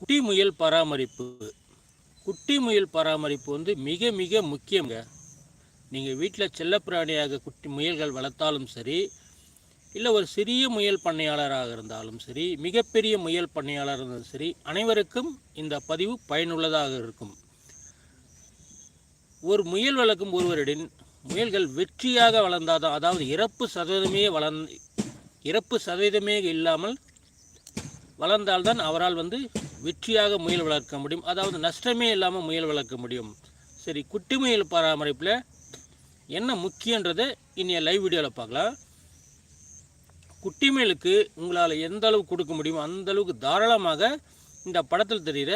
குட்டி முயல் பராமரிப்பு. குட்டி முயல் பராமரிப்பு வந்து மிக மிக முக்கியங்க. நீங்கள் வீட்டில் செல்லப்பிராணியாக குட்டி முயல்கள் வளர்த்தாலும் சரி இல்லை ஒரு சிறிய முயல் பண்ணையாளராக இருந்தாலும் சரி மிகப்பெரிய முயல் பண்ணையாளராக இருந்தாலும் சரி அனைவருக்கும் இந்த பதிவு பயனுள்ளதாக இருக்கும். ஒரு முயல் வளர்க்கும் ஒருவரிடம் முயல்கள் வெற்றியாக வளர்ந்தாதான் அதாவது இறப்பு சதவீதமே வளர்ந் இறப்பு சதவீதமே இல்லாமல் வளர்ந்தால்தான் அவரால் வந்து வெற்றியாக முயல் வளர்க்க முடியும். அதாவது நஷ்டமே இல்லாமல் முயல் வளர்க்க முடியும். சரி குட்டி முயல் பராமரிப்பில் என்ன முக்கியன்றதை இனி லைவ் வீடியோவில் பார்க்கலாம். குட்டி முயலுக்கு உங்களால் எந்த அளவுக்கு கொடுக்க முடியுமோ அந்த அளவுக்கு தாராளமாக இந்த படத்தில் தெரிகிற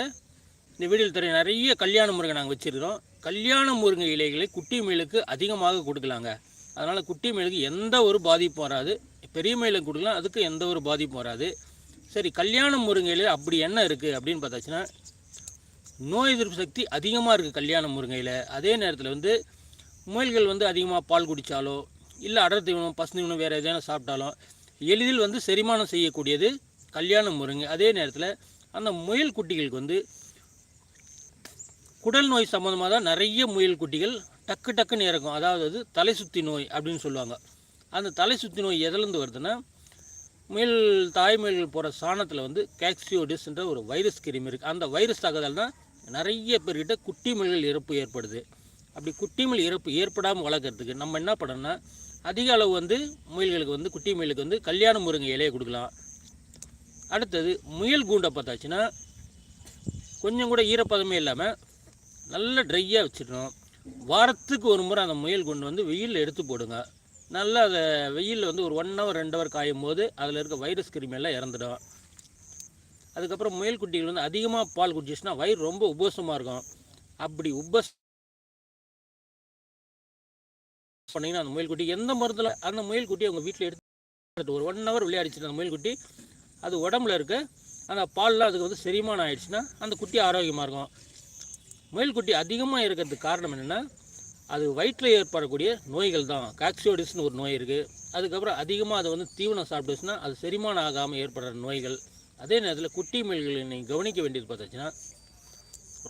இந்த வீடியோவில் தெரியும் நிறைய கல்யாண முருங்கை நாங்கள் வச்சுருக்கிறோம். கல்யாண முருங்கை இலைகளை குட்டி முயலுக்கு அதிகமாக கொடுக்கலாங்க. அதனால் குட்டி முயலுக்கு எந்த ஒரு பாதிப்பும் வராது. பெரிய முயலுக்கு கொடுக்கலாம் அதுக்கு எந்த ஒரு பாதிப்பும் வராது. சரி கல்யாண முருங்கையில் அப்படி என்ன இருக்குது அப்படின்னு பார்த்தாச்சுன்னா நோய் எதிர்ப்பு சக்தி அதிகமாக இருக்குது கல்யாண முருங்கையில். அதே நேரத்தில் வந்து முயல்கள் வந்து அதிகமாக பால் குடித்தாலோ இல்லை அடர் தீவனம் பசு தீவனம் வேறு எதனா சாப்பிட்டாலும் எளிதில் வந்து செரிமானம் செய்யக்கூடியது கல்யாண முருங்கை. அதே நேரத்தில் அந்த முயல் குட்டிகளுக்கு வந்து குடல் நோய் சம்மந்தமாக தான் நிறைய முயல் குட்டிகள் டக்கு டக்குன்னு இறக்கும். அதாவது அது தலை சுத்தி நோய் அப்படின்னு சொல்லுவாங்க. அந்த தலை சுத்தி நோய் எதுலேருந்து வருதுன்னா முயல் தாய்மொழிகள் போகிற சாணத்தில் வந்து கேக்சியோடிஸ்ன்ற ஒரு வைரஸ் கிருமி இருக்குது அந்த வைரஸ் தாக்குதல் தான் நிறைய பேர்கிட்ட குட்டி முயல்கள் இறப்பு ஏற்படுது. அப்படி குட்டி முயல் இறப்பு ஏற்படாமல் வளர்க்குறதுக்கு நம்ம என்ன பண்ணோம்னா அதிக அளவு வந்து முயல்களுக்கு வந்து குட்டி முயலுக்கு வந்து கல்யாண முருங்கை இலையை கொடுக்கலாம். அடுத்தது முயல் கூண்டை பார்த்தாச்சுன்னா கொஞ்சம் கூட ஈரப்பதமே இல்லாமல் நல்ல ட்ரையாக வச்சிடணும். வாரத்துக்கு ஒரு முறை அந்த முயல் கூண்டு வந்து வெயிலில் எடுத்து போடுங்க. நல்லா அதை வெயிலில் வந்து ஒரு ஒன் ஹவர் ரெண்டு ஹவர் காயும் போது அதில் இருக்க வைரஸ் கிருமியெல்லாம் இறந்துடும். அதுக்கப்புறம் முயல் குட்டிகள் வந்து அதிகமாக பால் குடிச்சிச்சுன்னா வயிறு ரொம்ப உபசமாக இருக்கும். அப்படி உபஸ் பண்ணிங்கன்னா அந்த முயல் குட்டி எந்த மருந்தில் அந்த முயல் குட்டி உங்கள் வீட்டில் எடுத்து ஒரு ஒன் ஹவர் விளையாடிச்சுட்டு அந்த முயல் குட்டி அது உடம்புல இருக்க அந்த பால்லாம் அதுக்கு வந்து செரிமானம் ஆயிடுச்சுன்னா அந்த குட்டி ஆரோக்கியமாக இருக்கும். முயல் குட்டி அதிகமாக இருக்கிறதுக்கு காரணம் என்னென்னா அது வயிற்றில் ஏற்படக்கூடிய நோய்கள் தான். காக்சியோடிஸ்னு ஒரு நோய் இருக்குது அதுக்கப்புறம் அதிகமாக அதை வந்து தீவனம் சாப்பிட்டுச்சுன்னா அது செரிமானம் ஆகாமல் ஏற்படுற நோய்கள். அதே நேரத்தில் குட்டி மீன்களை நீங்கள் கவனிக்க வேண்டியது பார்த்தாச்சுன்னா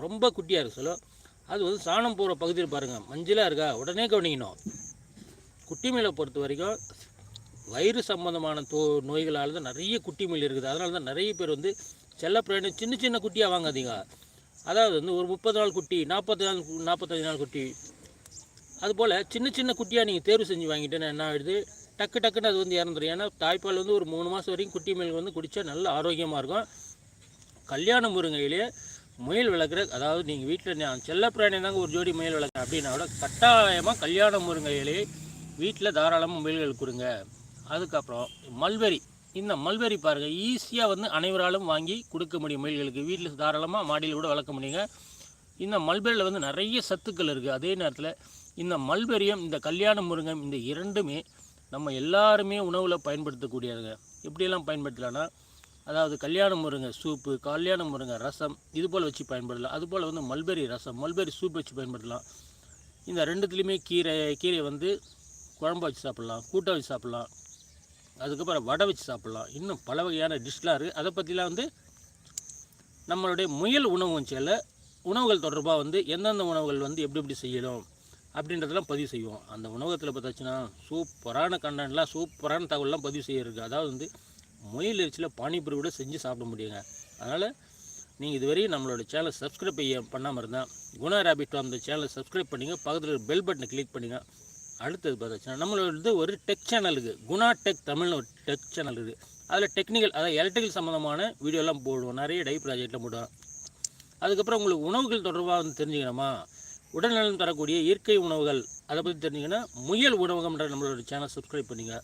ரொம்ப குட்டியாக இருக்கு சொல்ல. அது வந்து சாணம் போகிற பகுதியில் பாருங்கள் மஞ்சளாக இருக்கா? உடனே கவனிக்கணும். குட்டி முயலை பொறுத்த வரைக்கும் வயிறு சம்பந்தமான தோ நோய்களால் தான் நிறைய குட்டி முயல் இருக்குது. அதனால தான் நிறைய பேர் வந்து செல்லப்பிராணி சின்ன சின்ன குட்டியாக வாங்காதீங்க. அதாவது வந்து ஒரு முப்பது நாள் குட்டி நாற்பத்தி நாள் நாற்பத்தஞ்சு நாள் குட்டி அதுபோல் சின்ன சின்ன குட்டியாக நீங்கள் தேர்வு செஞ்சு வாங்கிட்டேன்னா என்ன ஆகிடுது டக்கு டக்குன்னு அது வந்து இறந்துடும் ஏன்னா தாய்ப்பால் வந்து ஒரு மூணு மாதம் வரைக்கும் குட்டி முயல் வந்து குடித்தா நல்ல ஆரோக்கியமாக இருக்கும். கல்யாண முருங்கையிலே முயல் வளர்க்குற அதாவது நீங்கள் வீட்டில் செல்ல செல்லப்பிராணி தாங்க ஒரு ஜோடி முயல் வளர்க்குற அப்படின்னா கூட கட்டாயமாக கல்யாண முருங்கையிலே வீட்டில் தாராளமாக முயல்கள் கொடுங்க. அதுக்கப்புறம் மல்வெரி இந்த மல்வெரி பாருங்கள் ஈஸியாக வந்து அனைவராலும் வாங்கி கொடுக்க முடியும் முயல்களுக்கு. வீட்டில் தாராளமாக மாடியில் கூட வளர்க்க முடியுங்க. இந்த மல்பெரியில் வந்து நிறைய சத்துக்கள் இருக்குது அதே நேரத்தில் இந்த மல்பெரியும் இந்த கல்யாண முருங்கம் இந்த இரண்டுமே நம்ம எல்லாருமே உணவில் பயன்படுத்தக்கூடியதுங்க. எப்படியெல்லாம் பயன்படுத்தலாம்னா அதாவது கல்யாண முருங்கை சூப்பு கல்யாண முருங்கை ரசம் இது போல் வச்சு பயன்படுத்தலாம். அதுபோல் வந்து மல்பெரி ரசம் மல்பெரி சூப் வச்சு பயன்படுத்தலாம். இந்த ரெண்டுத்துலேயுமே கீரை கீரையை வந்து குழம்பு வச்சு சாப்பிட்லாம் கூட்டை வச்சு சாப்பிட்லாம். அதுக்கப்புறம் வடை வச்சு சாப்பிட்லாம். இன்னும் பல வகையான டிஷ்லாம் இருக்குது அதை பற்றிலாம் வந்து நம்மளுடைய முயல் உணவு வச்சியில் உணவுகள் தொடர்பாக வந்து எந்தெந்த உணவுகள் வந்து எப்படி எப்படி செய்யணும் அப்படின்றதெல்லாம் பதிவு செய்வோம். அந்த உணவகத்தில் பார்த்தாச்சுன்னா சூப்பரான கண்டென்ட்லாம் சூப்பரான தகவல்லாம் பதிவு செய்யறதுக்கு. அதாவது வந்து முயல் எரிச்சியில் பானிபூரி கூட செஞ்சு சாப்பிட முடியுங்க. அதனால் நீங்கள் இதுவரையும் நம்மளோட சேனலை சப்ஸ்கிரைப் செய்ய பண்ணாமல் இருந்தால் குணா ராபிட் அந்த சேனலை சப்ஸ்கிரைப் பண்ணிங்க. பக்கத்தில் பெல் பட்டனை கிளிக் பண்ணுங்க. அடுத்தது பார்த்தாச்சுன்னா நம்மளோட ஒரு டெக் சேனல் இருக்குது குணா டெக் தமிழ்னு ஒரு டெக் சேனல் இருக்குது அதில் டெக்னிக்கல் அதாவது எலக்ட்ரிக்கல் சம்மந்தமான வீடியோலாம் போடுவோம். நிறைய டை ப்ராஜெக்டில் போடுவோம். அதுக்கப்புறம் உங்களுக்கு உணவுகள் தொடர்பாக வந்து தெரிஞ்சுக்கணுமா? உடல்நலம் தரக்கூடிய இயற்கை உணவுகள் அதை பற்றி தெரிஞ்சிங்கன்னா முயல் உணவகம்ன்ற நம்மளோட சேனல் சப்ஸ்கிரைப் பண்ணுங்க.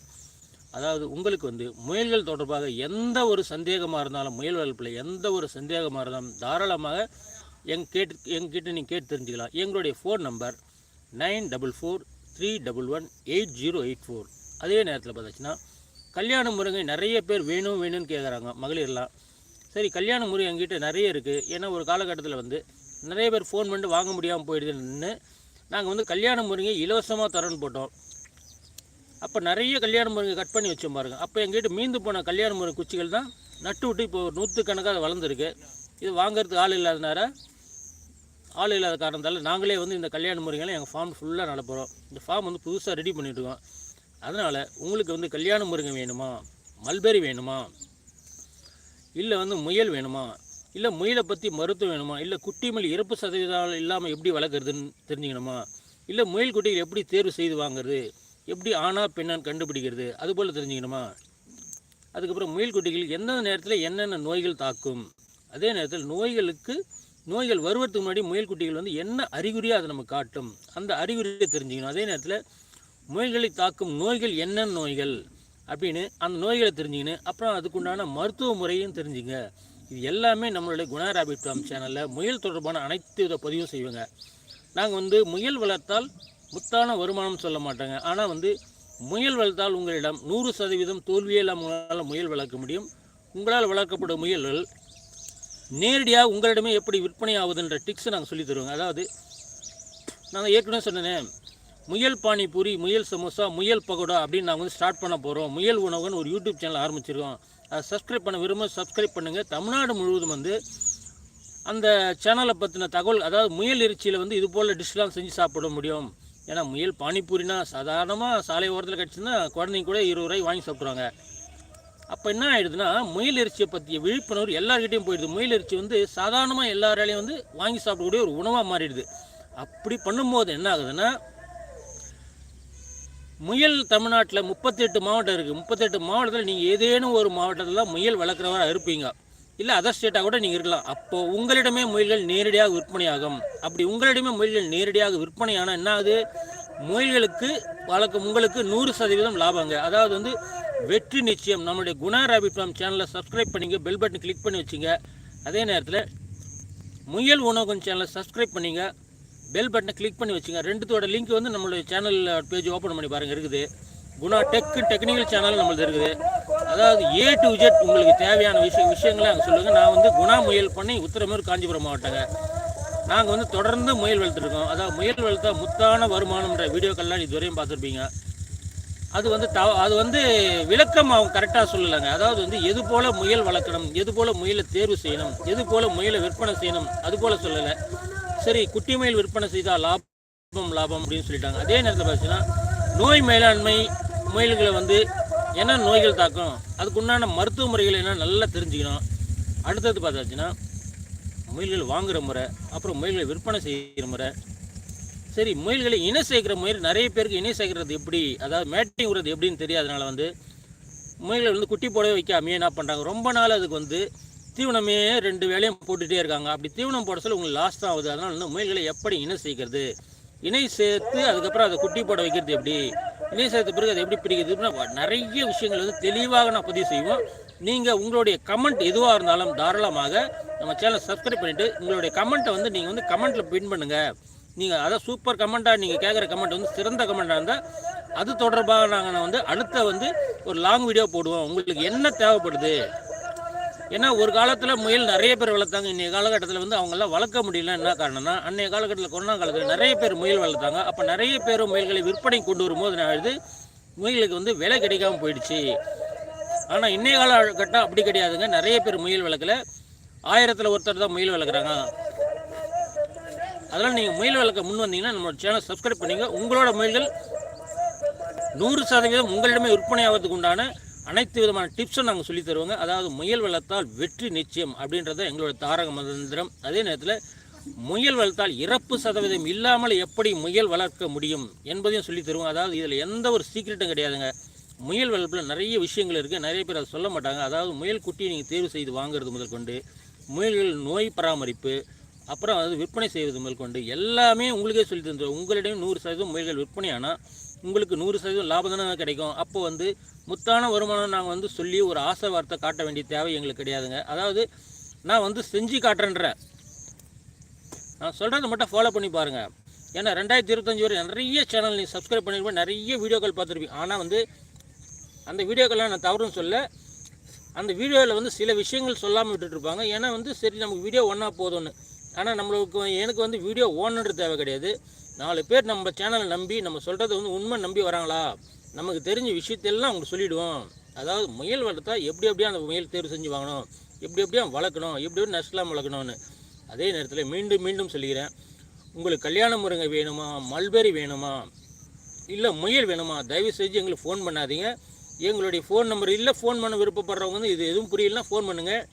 அதாவது உங்களுக்கு வந்து முயல்கள் தொடர்பாக எந்த ஒரு சந்தேகமாக இருந்தாலும் முயல் வளர்ப்பில் எந்த ஒரு சந்தேகமாக இருந்தாலும் தாராளமாக எங் கேட்டு எங்கிட்ட நீங்கள் கேட்டு தெரிஞ்சுக்கலாம். எங்களுடைய phone number nine double four three double one eight zero eight four. அதே நேரத்தில் பார்த்தாச்சுன்னா கல்யாண முருங்கை நிறைய பேர் வேணும் வேணும்னு கேட்குறாங்க மகளிர்லாம். சரி கல்யாண முறை எங்கிட்ட நிறைய இருக்குது ஏன்னா ஒரு காலகட்டத்தில் வந்து நிறைய பேர் ஃபோன் பண்ணிட்டு வாங்க முடியாமல் போயிடுதுன்னு நாங்கள் வந்து கல்யாண முருங்கை இலவசமாக தரோன்னு போட்டோம். அப்போ நிறைய கல்யாண முருங்கை கட் பண்ணி வச்சோம் பாருங்க. அப்போ எங்கிட்ட மீந்து போன கல்யாண முருங்கை குச்சிகள் தான் நட்டு விட்டு இப்போ ஒரு நூற்றுக்கணக்காக அது வளர்ந்துருக்கு. இது வாங்குறதுக்கு ஆள் இல்லாதனால ஆள் இல்லாத காரணத்தால் நாங்களே வந்து இந்த கல்யாண முறைகளை எங்கள் ஃபார்ம் ஃபுல்லாக நடப்புகிறோம் இந்த ஃபார்ம் வந்து புதுசாக ரெடி பண்ணிட்டுருக்கோம் அதனால் உங்களுக்கு வந்து கல்யாண முருங்கை வேணுமா? மல்பெரி வேணுமா? இல்லை வந்து முயல் வேணுமா? இல்லை முயலை பற்றி மருத்துவம் வேணுமா? இல்லை குட்டிமல் இறப்பு சதவீதம் இல்லாமல் எப்படி வளர்க்குறதுன்னு தெரிஞ்சுக்கணுமா? இல்லை முயல் குட்டிகள் எப்படி தேர்வு செய்து வாங்குறது? எப்படி ஆணா பெண்ணான்னு கண்டுபிடிக்கிறது? அதுபோல் தெரிஞ்சுக்கணுமா? அதுக்கப்புறம் முயல் குட்டிகள் எந்தெந்த நேரத்தில் என்னென்ன நோய்கள் தாக்கும்? அதே நேரத்தில் நோய்களுக்கு நோய்கள் வருவதற்கு முன்னாடி முயல் குட்டிகள் வந்து என்ன அறிகுறியாக அதை நம்ம காட்டும். அந்த அறிகுறியை தெரிஞ்சுக்கணும். அதே நேரத்தில் முயல்களை தாக்கும் நோய்கள் என்னென்ன நோய்கள்? அப்படின்னு அந்த நோய்களை தெரிஞ்சுக்கின்னு அப்புறம் அதுக்குண்டான மருத்துவ முறையும் தெரிஞ்சுங்க. இது எல்லாமே நம்மளுடைய குணா ராபிட் ஃபார்ம் சேனலில் முயல் தொடர்பான அனைத்து வித பதிவும் செய்வேங்க. நாங்கள் வந்து முயல் வளர்த்தால் முத்தான வருமானம் சொல்ல மாட்டாங்க. ஆனால் வந்து முயல் வளர்த்தால் உங்களிடம் நூறு சதவீதம் தோல்வியே இல்லாமல் உங்களால் முயல் வளர்க்க முடியும். உங்களால் வளர்க்கப்படும் முயல்கள் நேரடியாக உங்களிடமே எப்படி விற்பனை ஆகுதுன்ற டிக்ஸை நாங்கள் சொல்லி தருவோங்க. அதாவது நாங்கள் ஏற்கனவே சொன்னேனே முயல் பானிபூரி முயல் சமோசா முயல் பகோடா அப்படின்னு நாங்கள் வந்து ஸ்டார்ட் பண்ண போகிறோம் முயல் உணவுன்னு ஒரு யூடியூப் சேனல் ஆரம்பிச்சிருக்கோம். சப்ஸ்கிரைப் பண்ண விரும்ப சப்ஸ்கிரைப் பண்ணுங்கள் தமிழ்நாடு முழுவதும் வந்து அந்த சேனலை பற்றின தகவல் அதாவது முயல் இறைச்சியில் வந்து இது போல் டிஷ்லாம் செஞ்சு சாப்பிட முடியும். ஏன்னா முயல் பானிபூரினா சாதாரணமாக சாலை ஓரத்தில் கிடச்சுன்னா குழந்தைங்க கூட இருபது ரூபாய் வாங்கி சாப்பிடுவாங்க அப்போ என்ன ஆயிடுதுன்னா முயல் இறைச்சியை பற்றிய விழிப்புணர்வு எல்லார்கிட்டையும் போயிடுது. முயல் இறைச்சி வந்து சாதாரணமாக எல்லாராலையும் வந்து வாங்கி சாப்பிடக்கூடிய ஒரு உணவாக மாறிடுது. அப்படி பண்ணும்போது என்ன ஆகுதுன்னா முயல் தமிழ்நாட்டில் முப்பத்தெட்டு மாவட்டம் இருக்குது முப்பத்தெட்டு மாவட்டத்தில் நீங்கள் ஏதேனும் ஒரு மாவட்டத்தில் தான் முயல் வளர்க்குறவராக இருப்பீங்க. இல்லை அதர் ஸ்டேட்டாக கூட நீங்கள் இருக்கலாம். அப்போது உங்களிடமே முயல்கள் நேரடியாக விற்பனையாகும். அப்படி உங்களிடமே முயல்கள் நேரடியாக விற்பனையான என்ன ஆகுது முயல்களுக்கு வளர்க்கும் உங்களுக்கு நூறு சதவீதம் லாபங்க. அதாவது வந்து வெற்றி நிச்சயம். நம்மளுடைய குணா ராபிட் ஃபார்ம் சேனலை சப்ஸ்கிரைப் பண்ணிங்க பெல் பட்டன் கிளிக் பண்ணி வச்சுங்க. அதே நேரத்தில் முயல் உணவகம் சேனலை சப்ஸ்கிரைப் பண்ணிங்க. பெல் பட்டனை கிளிக் பண்ணி வச்சுங்க. ரெண்டுத்தோட லிங்க் வந்து நம்மளுடைய சேனல் பேஜ் ஓப்பன் பண்ணி பாருங்கள் இருக்குது. குணா டெக் டெக்னிக்கல் சேனல் நம்மளது இருக்குது. அதாவது ஏ டு ஜெட் உங்களுக்கு தேவையான விஷய விஷயங்களை அங்கே சொல்லுங்கள் நான் வந்து குணா முயல் பண்ணி உத்தரமேர் காஞ்சிபுரம் மாவட்டங்க. நாங்கள் வந்து தொடர்ந்து முயல் வளர்த்துருக்கோம். அதாவது முயல் வளர்த்தா முத்தான வருமானம்ன்ற வீடியோக்கள்லாம் இதுவரையும் பார்த்துருப்பீங்க. அது வந்து தவ அது வந்து விளக்கம் அவங்க கரெக்டாக சொல்லலைங்க. அதாவது வந்து எது போல் முயல் வளர்க்கணும் எது போல் முயலை தேர்வு செய்யணும் எது போல் முயலை விற்பனை செய்யணும் அது போல் சொல்லலை. சரி குட்டி மயில் விற்பனை செய்தால் லாபம் லாபம் அப்படின்னு சொல்லிட்டாங்க. அதே நேரத்தில் பார்த்தீங்கன்னா நோய் மேலாண்மை முயல்களை வந்து என்ன நோய்கள் தாக்கும்? அதுக்குண்டான மருத்துவ முறைகள் என்ன நல்லா தெரிஞ்சுக்கணும். அடுத்தது பார்த்தாச்சுன்னா முயல்கள் வாங்குகிற முறை அப்புறம் முயல்களை விற்பனை செய்கிற முறை. சரி முயல்களை இணை சேர்க்கிற முயல் நிறைய பேருக்கு இணை சேர்க்கறது எப்படி? அதாவது மேட்டிங் விடுறது எப்படின்னு தெரியாதனால வந்து முயல்களை வந்து குட்டி போடவே வைக்காமையே என்ன பண்ணுறாங்க ரொம்ப நாள் அதுக்கு வந்து தீவனமே ரெண்டு வேலையும் போட்டுகிட்டே இருக்காங்க. அப்படி தீவனம் போட சொல்ல உங்களுக்கு லாஸ் தான் ஆகுது. அதனால் வந்து முயல்களை எப்படி இணை சேர்க்கறது இணை சேர்த்து அதுக்கப்புறம் அதை குட்டி போட வைக்கிறது எப்படி? இணை சேர்த்த பிறகு அதை எப்படி பிரிக்கிறதுன்னா நிறைய விஷயங்கள் வந்து தெளிவாக நான் பதிவு செய்வோம். நீங்கள் உங்களுடைய கமெண்ட் எதுவாக இருந்தாலும் தாராளமாக நம்ம சேனலை சப்ஸ்கிரைப் பண்ணிவிட்டு உங்களுடைய கமெண்ட்டை வந்து நீங்கள் வந்து கமெண்ட்டில் பின் பண்ணுங்கள் நீங்கள் அதான் சூப்பர் கமெண்ட்டாக நீங்கள் கேட்குற கமெண்ட் வந்து சிறந்த கமெண்ட்டாக இருந்தால் அது தொடர்பாக நாங்கள் வந்து அடுத்த வந்து ஒரு லாங் வீடியோ போடுவோம். உங்களுக்கு என்ன தேவைப்படுது? ஏன்னா ஒரு காலத்தில் முயல் நிறைய பேர் வளர்த்தாங்க. இன்றைய காலகட்டத்தில் வந்து அவங்களாம் வளர்க்க முடியல என்ன காரணம்னா அன்றைய காலகட்டத்தில் கொரோனா காலத்தில் நிறைய பேர் முயல் வளர்த்தாங்க. அப்போ நிறைய பேர் முயல்களை விற்பனை கொண்டு வரும்போது என்ன முயலுக்கு வந்து விலை கிடைக்காம போயிடுச்சு. ஆனால் இன்றைய காலகட்டம் அப்படி கிடையாதுங்க. நிறைய பேர் முயல் வளர்க்கல. ஆயிரத்தில் ஒருத்தர் தான் முயல் வளர்க்குறாங்க. அதனால் நீங்கள் முயல் வளர்க்க முன் வந்தீங்கன்னா நம்மளோட சேனல் சப்ஸ்கிரைப் பண்ணிங்க உங்களோட முயல்கள் நூறு சதவீதம் உங்களிடமே விற்பனை ஆகிறதுக்கு உண்டான அனைத்து விதமான டிப்ஸும் நாங்கள் சொல்லி தருவோங்க. அதாவது முயல் வளர்த்தால் வெற்றி நிச்சயம் அப்படின்றத எங்களோட தாரக மந்திரம். அதே நேரத்தில் முயல் வளர்த்தால் இறப்பு சதவீதம் இல்லாமல் எப்படி முயல் வளர்க்க முடியும் என்பதையும் சொல்லி தருவோம். அதாவது இதில் எந்த ஒரு சீக்கிரட்டும் கிடையாதுங்க. முயல் வளர்ப்பில் நிறைய விஷயங்கள் இருக்குது நிறைய பேர் அதை சொல்ல மாட்டாங்க. அதாவது முயல் குட்டியை நீங்கள் தேர்வு செய்து வாங்குறது முதல் கொண்டு முயல்கள் நோய் பராமரிப்பு அப்புறம் அது விற்பனை செய்வது முதல் கொண்டு எல்லாமே உங்களுக்கே சொல்லி தந்துடும் உங்களிடம் நூறு சதவீதம் முயல்கள் விற்பனை ஆனால் உங்களுக்கு நூறு சதவீதம் லாபம் தானே கிடைக்கும். அப்போ வந்து முத்தான வருமானம் நாங்கள் வந்து சொல்லி ஒரு ஆசை வார்த்தை காட்ட வேண்டிய தேவை எங்களுக்கு கிடையாதுங்க. அதாவது நான் வந்து செஞ்சு காட்டுறேன்றேன் நான் சொல்கிறத மட்டும் ஃபாலோ பண்ணி பாருங்கள் ஏன்னா ரெண்டாயிரத்தி இருபத்தஞ்சி வரை நிறைய சேனல் நீ சப்ஸ்கிரைப் பண்ணியிருப்பேன் நிறைய வீடியோக்கள் பார்த்துருப்பீங்க. ஆனால் வந்து அந்த வீடியோக்கள்லாம் நான் தவறுன்னு சொல்ல அந்த வீடியோவில் வந்து சில விஷயங்கள் சொல்லாமல் விட்டுட்ருப்பாங்க ஏன்னா வந்து சரி நமக்கு வீடியோ ஒன்றா போதும்னு. ஆனால் நம்மளுக்கு எனக்கு வந்து வீடியோ ஓனர் தேவை கிடையாது. நாலு பேர் நம்ம சேனலை நம்பி நம்ம சொல்கிறத வந்து உண்மை நம்பி வராங்களா? நமக்கு தெரிஞ்ச விஷயத்தெல்லாம் அவங்க சொல்லிவிடுவோம் அதாவது முயல் வளர்த்தா எப்படி எப்படியா அந்த முயல் தேர்வு செஞ்சு வாங்கணும்? எப்படி எப்படியா வளர்க்கணும்? எப்படி எப்படி நஷ்டலாம் வளர்க்கணும்னு அதே நேரத்தில் மீண்டும் மீண்டும் சொல்லிக்கிறேன். உங்களுக்கு கல்யாண முருங்கை வேணுமா? மல்பெரி வேணுமா? இல்லை முயல் வேணுமா? தயவு செஞ்சு எங்களுக்கு ஃபோன் பண்ணாதீங்க. எங்களுடைய ஃபோன் நம்பர் இல்லை ஃபோன் பண்ண விருப்பப்படுறவங்க வந்து இது எதுவும் புரியலன்னா ஃபோன் பண்ணுங்கள்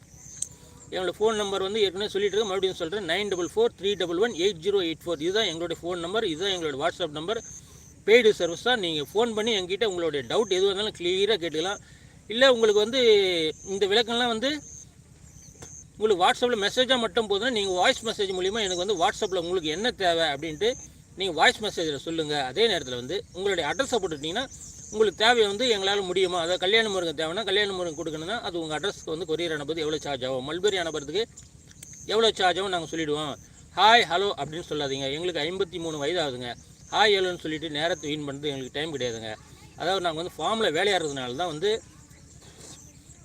என்னோடய ஃபோன் நம்பர் வந்து ஏற்கனவே சொல்லிட்டு இருக்கேன் மறுபடியும் சொல்கிறேன் nine double four three double one eight zero eight four இதுதான் எங்களுடைய ஃபோன் நம்பர் இதுதான் எங்களோட வாட்ஸ்அப் நம்பர் பெய்டு சர்வீஸ் தான். நீங்கள் ஃபோன் பண்ணி எங்கிட்ட உங்களுடைய டவுட் எதுவாக இருந்தாலும் கிளியராக கேட்டுக்கலாம். இல்லை உங்களுக்கு வந்து இந்த விளக்கம்லாம் வந்து உங்களுக்கு வாட்ஸ்அப்பில் மெசேஜாக மட்டும் போதும் நீங்கள் வாய்ஸ் மெசேஜ் மூலிமா எனக்கு வந்து வாட்ஸ்அப்பில் உங்களுக்கு என்ன தேவை அப்படின்ட்டு நீங்கள் வாய்ஸ் மெசேஜில் சொல்லுங்கள் அதே நேரத்தில் வந்து உங்களுடைய அட்ரஸை போட்டுட்டிங்கன்னா உங்களுக்கு தேவையை வந்து எங்களால் முடியுமா? அதாவது கல்யாண முருகன் தேவைன்னா கல்யாண முருங்கை கொடுக்கணும்னா அது உங்கள் அட்ரஸ்க்கு வந்து கொரியர் அனுப்புறது எவ்வளோ சார்ஜ் ஆகும்? மல்பெரி அனுப்புறதுக்கு எவ்வளோ சார்ஜ் ஆகும் நாங்கள் சொல்லிவிடுவோம் ஹாய் ஹலோ அப்படின்னு சொல்லாதீங்க. எங்களுக்கு ஐம்பத்தி மூணு வயது ஆகுதுங்க ஹாய் ஹலோன்னு சொல்லிவிட்டு நேரத்தை வீண் பண்ணுறது எங்களுக்கு டைம் கிடையாதுங்க. அதாவது நாங்கள் வந்து ஃபார்மில் வேலையாடுறதுனால தான் வந்து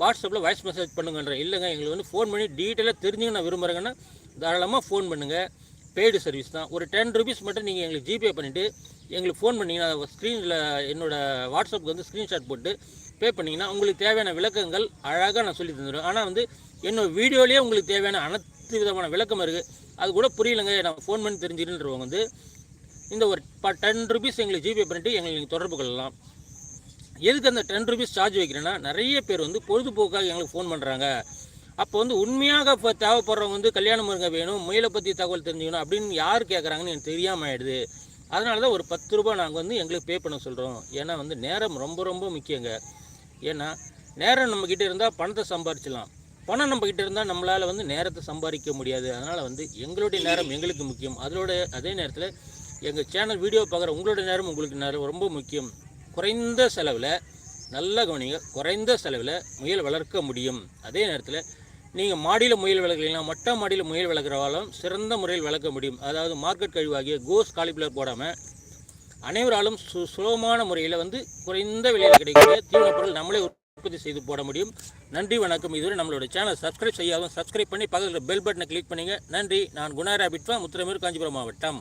வாட்ஸ்அப்பில் வாய்ஸ் மெசேஜ் பண்ணுங்கன்றேன் இல்லைங்க எங்களுக்கு வந்து ஃபோன் பண்ணி டீட்டெயிலாக தெரிஞ்சுக்க நான் விரும்புகிறேங்கன்னா தாராளமாக ஃபோன் பண்ணுங்கள் பெய்டு சர்வீஸ் தான். ஒரு டென் ருபீஸ் மட்டும் நீங்கள் எங்களுக்கு ஜிபே பண்ணிவிட்டு எங்களுக்கு ஃபோன் பண்ணிங்கன்னா ஸ்க்ரீனில் என்னோடய வாட்ஸ்அப்புக்கு வந்து ஸ்க்ரீன்ஷாட் போட்டு பே பண்ணிங்கன்னா உங்களுக்கு தேவையான விளக்கங்கள் அழகாக நான் சொல்லி தந்துடுவேன். ஆனால் வந்து என்னோட வீடியோலேயே உங்களுக்கு தேவையான அனைத்து விதமான விளக்கம் இருக்குது அது கூட புரியலங்க நான் ஃபோன் பண்ணி தெரிஞ்சுருன்றவங்க வந்து இந்த ஒரு ப டென் ருபீஸ் எங்களுக்கு ஜிபே பண்ணிவிட்டு எங்களுக்கு தொடர்பு கொள்ளலாம். எதுக்கு அந்த டென் ருபீஸ் சார்ஜ் வைக்கிறேன்னா நிறைய பேர் வந்து பொழுதுபோக்காக எங்களுக்கு ஃபோன் பண்ணுறாங்க அப்போ வந்து உண்மையாக இப்போ தேவைப்படுறவங்க வந்து கல்யாண முருங்கை வேணும் முயலை பற்றி தகவல் தெரிஞ்சுக்கணும் அப்படின்னு யார் கேட்குறாங்கன்னு எனக்கு தெரியாமல் ஆயிடுது. அதனால தான் ஒரு பத்து ரூபா நாங்கள் வந்து எங்களுக்கு பே பண்ண சொல்கிறோம் ஏன்னா வந்து நேரம் ரொம்ப ரொம்ப முக்கியங்க. ஏன்னா நேரம் நம்மக்கிட்ட இருந்தால் பணத்தை சம்பாரிச்சிடலாம். பணம் நம்மக்கிட்ட இருந்தால் நம்மளால் வந்து நேரத்தை சம்பாதிக்க முடியாது. அதனால் வந்து எங்களுடைய நேரம் எங்களுக்கு முக்கியம். அதோட அதே நேரத்தில் எங்கள் சேனல் வீடியோ பார்க்குற உங்களோட நேரம் உங்களுக்கு நேரம் ரொம்ப முக்கியம். குறைந்த செலவில் நல்ல கவனிங்க குறைந்த செலவில் முயல் வளர்க்க முடியும். அதே நேரத்தில் நீங்கள் மாடியில் முயல் விளக்கலாம் மொட்டை மாடியில் முயல் விளக்குறவாலும் சிறந்த முறையில் வளர்க்க முடியும். அதாவது மார்க்கெட் கழிவாகிய கோஸ் காலிஃப்ளவர் போடாமல் அனைவராலும் சு சுலபமான முறையில் வந்து குறைந்த விலையில் கிடைக்கிற தீவனப் பொருள் நம்மளே உற்பத்தி செய்து போட முடியும். நன்றி வணக்கம். இதுவரை நம்மளோட சேனல் சப்ஸ்கிரைப் செய்யாமல் சப்ஸ்கிரைப் பண்ணி பக்கத்தில் பெல் பட்டனை கிளிக் பண்ணுங்கள் நன்றி. நான் குணாரா பிட்வா முத்திரமேர் காஞ்சிபுரம் மாவட்டம்.